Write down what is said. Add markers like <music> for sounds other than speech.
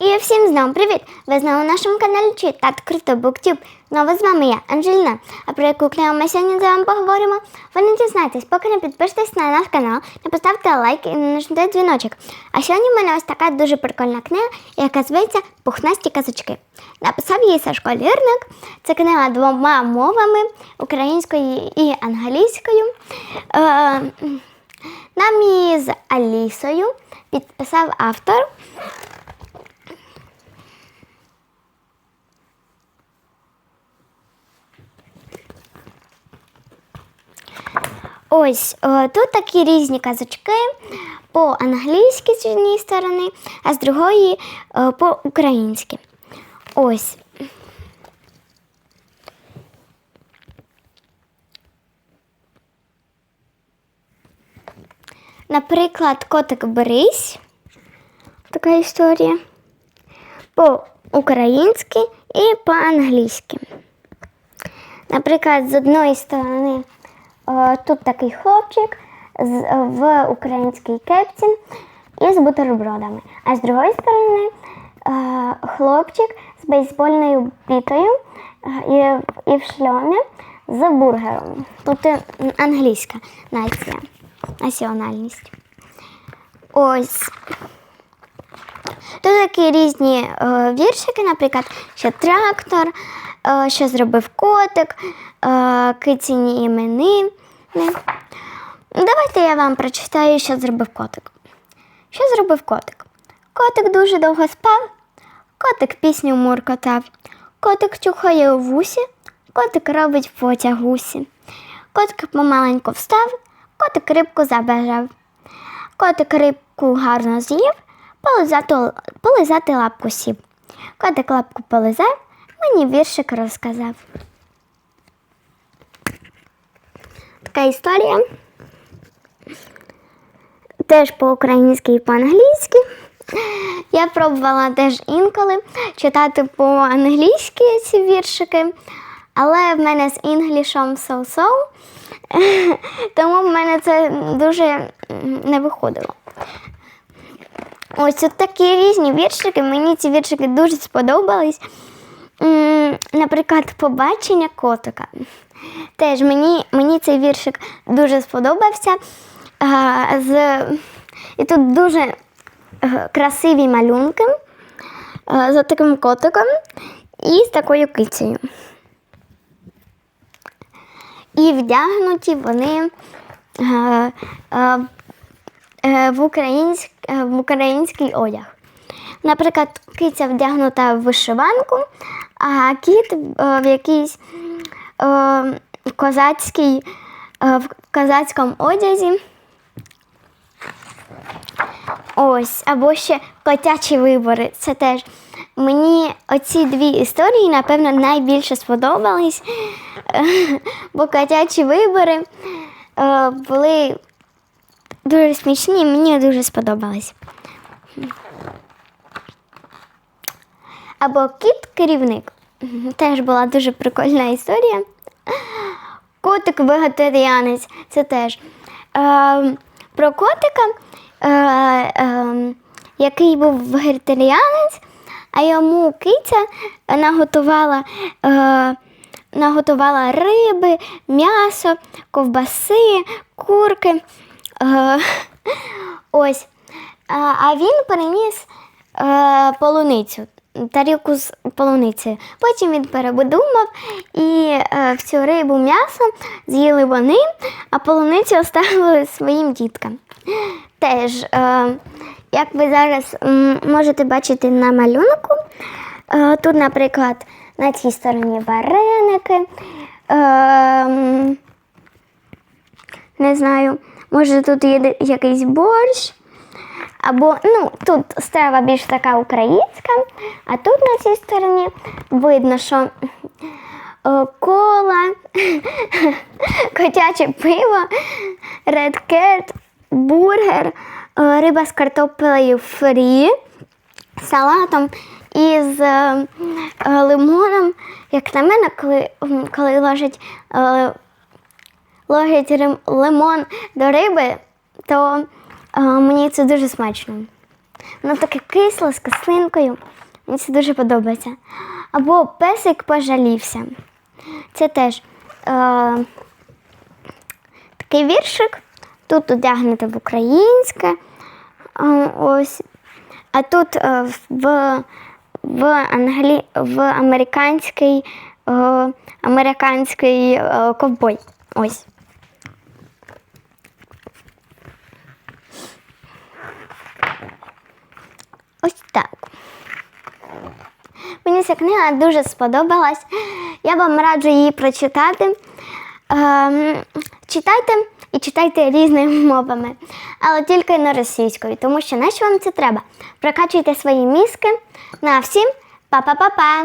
І всім знову привіт! Ви знову на нашому каналі Читати Круто Буктюб. Знову з вами я, Анжеліна. А про яку книгу ми сьогодні з вами поговоримо? Ви не дізнаєтесь, поки не підпишетесь на наш канал, не поставте лайк і не нажмете дзвіночок. А сьогодні в мене ось така дуже прикольна книга, яка зветься Пухнасті казочки. Написав її Сашко Лірник. Це книга двома мовами українською і англійською. Е, нам її з Алісою підписав автор. Ось о, тут такі різні казочки по-англійськи з однієї сторони, а з другої по-українськи. Ось. Наприклад, котик Борись. Така історія. По-українськи і по-англійськи. Наприклад, з одної сторони е, тут такий хлопчик в українській кепці і з бутербродами. А з другої сторони е, хлопчик з бейсбольною бітою е, і, в шльомі з бургером. Тут е, англійська нація, національність. Ось. Тут такі різні е, віршики, наприклад, що трактор, е, що зробив котик, е, киціні імени. Давайте я вам прочитаю, що зробив котик. Що зробив котик? Котик дуже довго спав, котик пісню муркотав, котик чухає у вусі, котик робить потягусі. Котик помаленьку встав, котик рибку забажав. Котик рибку гарно з'їв, полизати, полизати лапку сів. Котик лапку полизав, мені віршик розказав. Така історія. Теж по-українськи і по-англійськи. Я пробувала теж інколи читати по-англійськи ці віршики, але в мене з інглішом so-so, <laughs> тому в мене це дуже не виходило. Ось тут такі різні віршики. Мені ці віршики дуже сподобались. Наприклад, побачення котика. Теж мені, мені цей віршик дуже сподобався. А, з, і тут дуже е, красиві малюнки е, з таким котиком і з такою кицею. І вдягнуті вони е, е, е, в, українськ, в український одяг. Наприклад, киця вдягнута в вишиванку, а кіт е, в якійсь е, козацькій, е, в козацькому одязі. Ось, або ще котячі вибори. Це теж мені оці дві історії, напевно, найбільше сподобались, <laughs> бо котячі вибори були дуже смішні, мені дуже сподобались. Або кіт-керівник. Теж була дуже прикольна історія. Котик вегетаріанець. Це теж е, про котика, е, е, який був вегетаріанець, а йому киця наготувала, е, наготувала риби, м'ясо, ковбаси, курки. Е, ось. А, він переніс е, полуницю, тарілку з полуницею. Потім він перебудумав і е, в цю рибу м'ясо з'їли вони, а полуницю оставили своїм діткам. Теж, е, як ви зараз можете бачити на малюнку, е, тут, наприклад, на цій стороні вареники. Е, не знаю, може тут є якийсь борщ. Або ну, тут страва більш така українська, а тут на цій стороні видно, що е, кола, <laughs> котяче пиво, редкет, бургер, е, риба з картоплею фрі, салатом і з е, лимоном. Як на мене, коли, коли ложать, ложать рим- лимон до риби, то мені це дуже смачно. Воно таке кисле з кислинкою. Мені це дуже подобається. Або песик пожалівся. Це теж е, такий віршик. Тут одягнете в українське. е, ось. А тут е, в, в, англі... в американський, е, американський е, ковбой. Ось Мені ця книга дуже сподобалась. Я вам раджу її прочитати. Ем, читайте і читайте різними мовами, але тільки не російською, тому що нащо вам це треба? Прокачуйте свої мізки. На всім па-па-па-па!